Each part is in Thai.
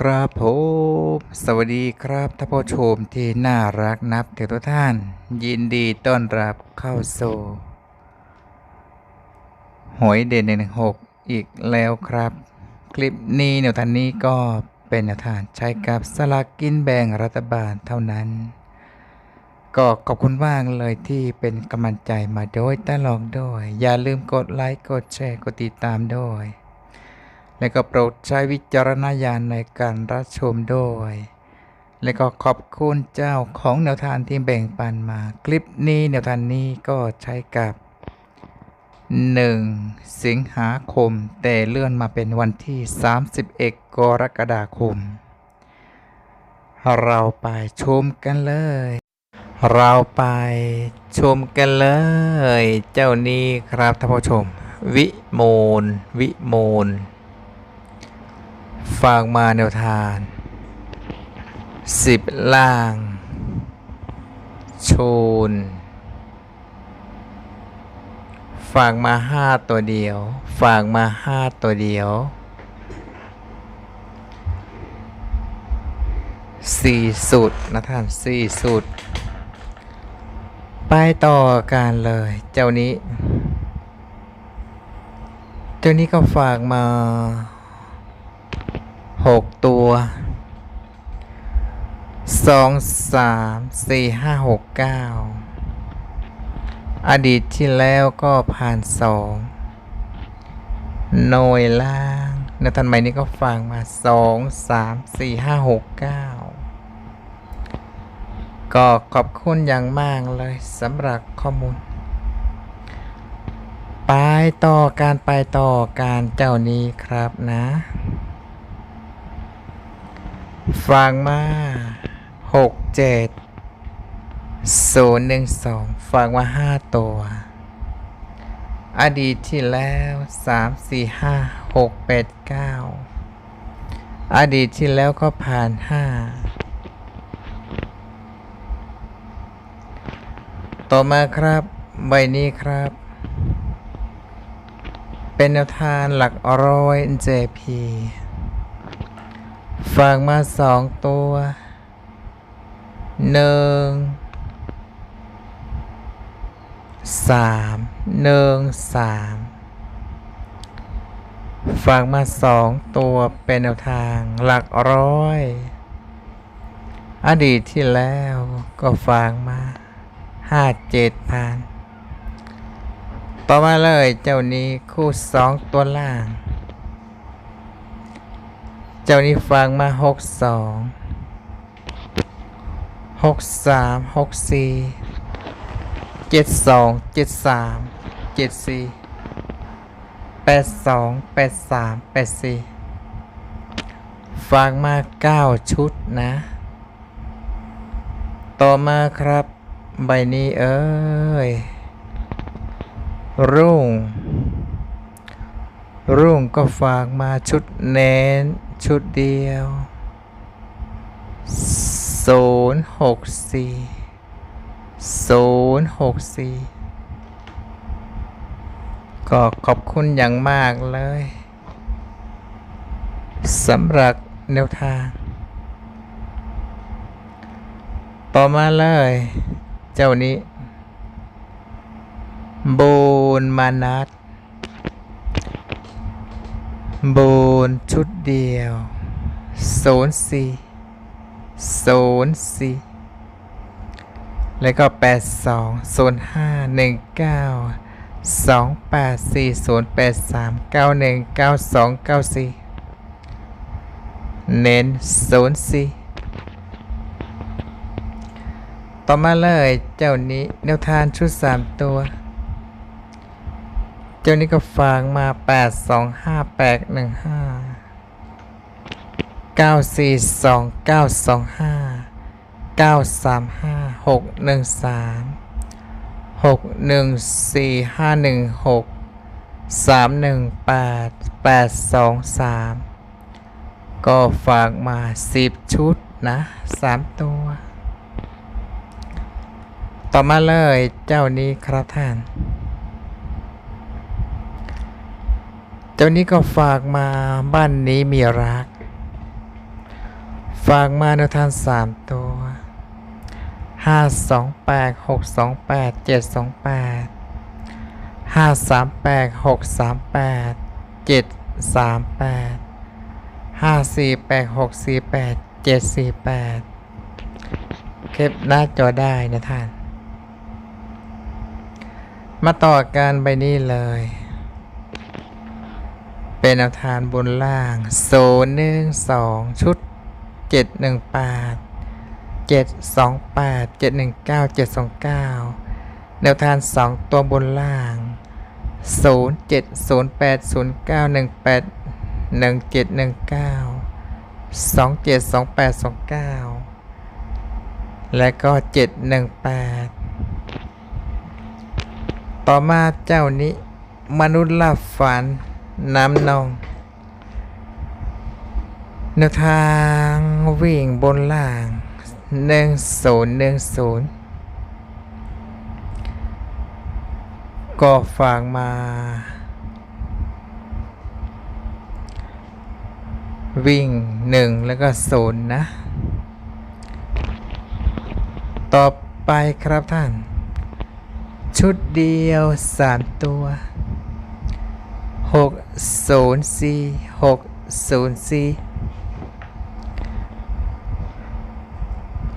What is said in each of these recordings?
ครับผมสวัสดีครับท่านผู้ชมที่น่ารักนับถือทุกท่าน ยินดีต้อนรับเข้าสู่หวยเด่นหนึ่งหกอีกแล้วครับ คลิปนี้แนวทางนี้ก็เป็นแนวทางใช้กับสลากกินแบ่งรัฐบาลเท่านั้น ก็ขอบคุณมากเลยที่เป็นกำลังใจมาโดยตลอดด้วย อย่าลืมกดไลค์กดแชร์กดติดตามด้วย และก็โปรดใช้วิจารณญาณในการรับชมด้วย และก็ขอบคุณเจ้าของแนวทางที่แบ่งปันมา คลิปนี้แนวทางนี้ก็ใช้กับ 1 สิงหาคม แต่เลื่อนมาเป็นวันที่ 31 กรกฎาคม เราไปชมกันเลย เราไปชมกันเลย เจ้านี้ครับท่านผู้ชม วิโมลวิโมล ฝากมาแนวทางสิบล่าง โชน ฝากมาห้าตัวเดียว ฝากมาห้าตัวเดียวสี่สุดนะท่านสี่สุด ไปต่อกันเลยเจ้านี้ เจ้านี้ก็ฝากมา หกตัวสองสามสี่ห้าหกเก้าอดีตที่แล้วก็ผ่านสองหน่วยล่างในทันใหม่นี้ก็ฟังมาสองสามสี่ห้าหกเก้าก็ขอบคุณอย่างมากเลยสำหรับข้อมูล ไปต่อการไปต่อการเจ้านี้ครับนะ ฟังมาหกเจ็ดศูนย์หนึ่งสองฟังมาห้าตัว อดีตที่แล้วสามสี่ห้าหกแปดเก้าอดีตที่แล้วก็ผ่านห้าต่อมาครับ ใบนี้ครับ เป็นแนวทางหลักร้อย JP ฝากมาสองตัวหนึ่งสามหนึ่งสามฝากมาสองตัวเป็นแนวทางหลักร้อย อดีตที่แล้วก็ฝากมาห้าเจ็ดพันต่อมาเลยเจ้านี้คู่สองตัวล่าง เจ้านี้ฟังมาหกสองหกสามหกสี่เจ็ดสองเจ็ดสามเจ็ดสี่แปดสองแปดสามแปดสี่ฟังมาเก้าชุดนะ ต่อมาครับ ใบนี้เอ้ย รุ่ง รุ่งก็ฝากมาชุดเน้น ชุดเดียวศูนย์หกสี่ศูนย์หกสี่ก็ขอบคุณอย่างมากเลยสำหรับแนวทาง ต่อมาเลย เจ้านี้บูนมานั ดบูนชุดเดียวศูนย์สี่ศูนย์สี่แล้วก็แปดสองศูนย์ห้าหนึ่งเก้าสองแปดสี่ศูนย์แปดสามเก้าหนึ่งเก้าสองเก้าสี่เน้นศูนย์สี่ต่อมาเลยเจ้านี้แนวทานชุดสามตัว เจ้านี้ก็ฝากมาแปดสองห้าแปดหนึ่งห้าเก้าสี่สองเก้าสองห้าเก้าสามห้าหกหนึ่งสามหกหนึ่งสี่ห้าหนึ่งหกสามหนึ่งแปดแปดสองสามก็ฝากมาสิบชุดนะสามตัว ต่อมาเลยเจ้านี้ครับท่าน เจ้านี้ก็ฝากมาบ้านนี้มีรัก ฝากมาแนวทางสามตัวห้าสองแปดหกสองแปดเจ็ดสองแปดห้าสามแปดหกสามแปดเจ็ดสามแปดห้าสี่แปดหกสี่แปดเจ็ดสี่แปดเก็บหน้าจอได้นะท่าน มาต่อกันใบนี้เลย เป็นแนวทางบนล่างโซนหนึ่งสองชุดเจ็ดหนึ่งแปดเจ็ดสองแปดเจ็ดหนึ่งเก้าเจ็ดสองเก้าแนวทางสองตัวบนล่างศูนย์เจ็ดศูนย์แปดศูนย์เก้าหนึ่งแปดหนึ่งเจ็ดหนึ่งเก้าสองเจ็ดสองแปดสองเก้าและก็เจ็ดหนึ่งแปดต่อมาเจ้านี้มนุษย์ลับฝัน น้ำนอง แนวทางวิ่งบนล่างหนึ่งศูนย์หนึ่งศูนย์ก็ฝากมา วิ่งหนึ่งแล้วก็ศูนย์นะ ต่อไปครับท่าน ชุดเดียวสามตัว หกศูนย์สี่หกศูนย์สี่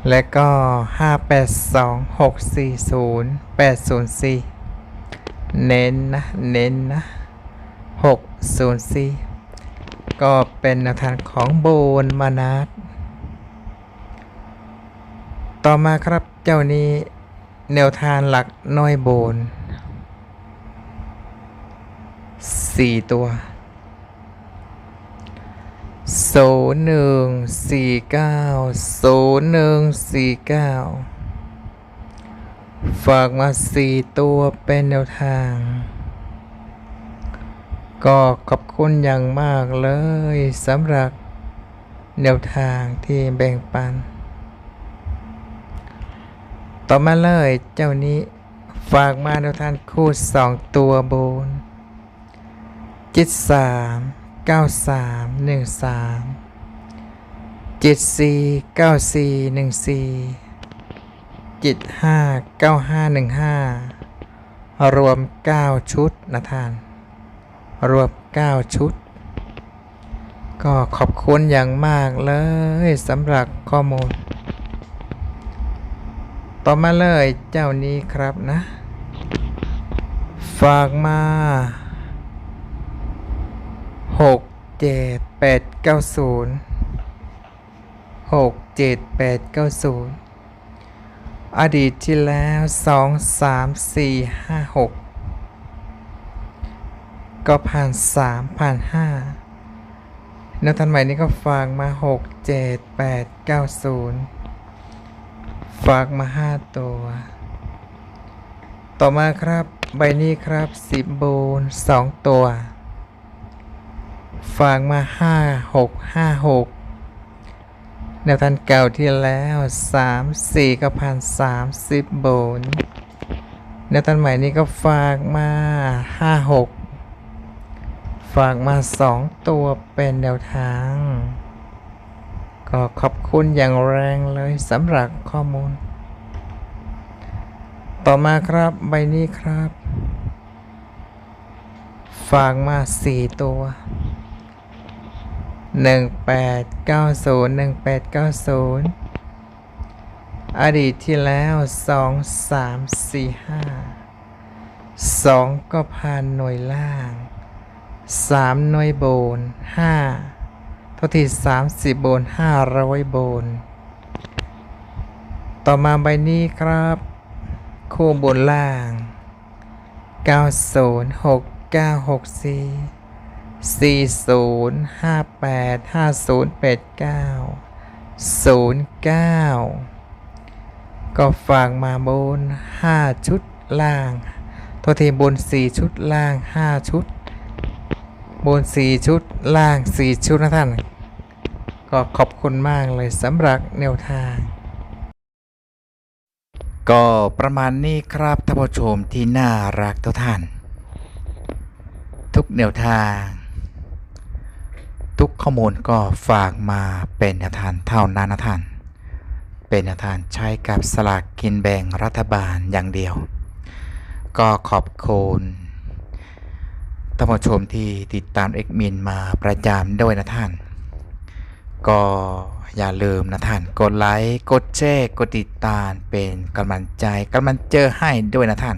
และก็ห้าแปดสองหกสี่ศูนย์แปดศูนย์สี่เน้นนะเน้นนะหกศูนย์สี่ก็เป็นแนวทางของโบนมานัดต่อมาครับเจ้านี้แนวทางหลักน้อยโบน สี่ตัวศูนย์หนึ่งสี่เก้าศูนย์หนึ่งสี่เก้าฝากมาสี่ตัวเป็นแนวทาง ก็ขอบคุณอย่างมากเลยสำหรับแนวทางที่แบ่งปัน ต่อมาเลยเจ้านี้ฝากมาแนวทางคู่สองตัวบน เจ็ดสามเก้าสามหนึ่งสามเจ็ดสี่เก้าสี่หนึ่งสี่เจ็ดห้าเก้าห้าหนึ่งห้ารวมเก้าชุดนะท่าน รวมเก้าชุด ก็ขอบคุณอย่างมากเลยสำหรับข้อมูล ต่อมาเลยเจ้านี้ครับนะ ฝากมา หกเจ็ดแปดเก้าศูนย์หกเจ็ดแปดเก้าศูนย์อดีตที่แล้วสองสามสี่ห้าหกก็ผ่านสามผ่านห้าแนวทันใหม่นี้ก็ฝากมาหกเจ็ดแปดเก้าศูนย์ฝากมาห้าตัว ต่อมาครับใบนี้ครับสิบโบนสองตัว ฝากมาห้าหกห้าหกแนวทันเก่าที่แล้วสามสี่ก็พันสามสิบโบนแนวทันใหม่นี้ก็ฝากมาห้าหกฝากมาสองตัวเป็นแนวทาง ก็ขอบคุณอย่างแรงเลยสำหรับข้อมูล ต่อมาครับใบนี้ครับ ฝากมาสี่ตัว หนึ่งแปดเก้าศูนย์หนึ่งแปดเก้าศูนย์อดีตที่แล้วสองสามสี่ห้าสองก็ผ่านหน่วยล่างสามหน่วยโบนห้าเท่าที่สามสิบโบนห้าร้อยโบน ต่อมาใบนี้ครับ คู่บนล่าง 90 6 9 6 4 40 58 50 89 09 ก็ฝากมาบน 5 ชุดล่างโทษทีบน 4 ชุดล่าง 5 ชุด บน 4 ชุดล่าง 4 ชุดนะท่าน ก็ขอบคุณมากเลยสำหรับแนวทางก็ประมาณนี้ครับท่านผู้ชมที่น่ารักทุกท่าน ทุกแนวทาง ทุกข้อมูลก็ฝากมาเป็นแนวทางเท่านั้นนะท่าน เป็นแนวทางใช้กับสลากกินแบ่งรัฐบาลอย่างเดียว ก็ขอบคุณท่านผู้ชมที่ติดตามเอกมินมาประจำด้วยนะท่าน ก็อย่าลืมนะท่าน กดไลค์ กดแชร์ กดติดตามเป็นกำลังใจกำลังเจอให้ด้วยนะท่าน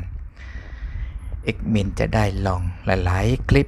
เอกมินจะได้ลองหลาย ๆ คลิป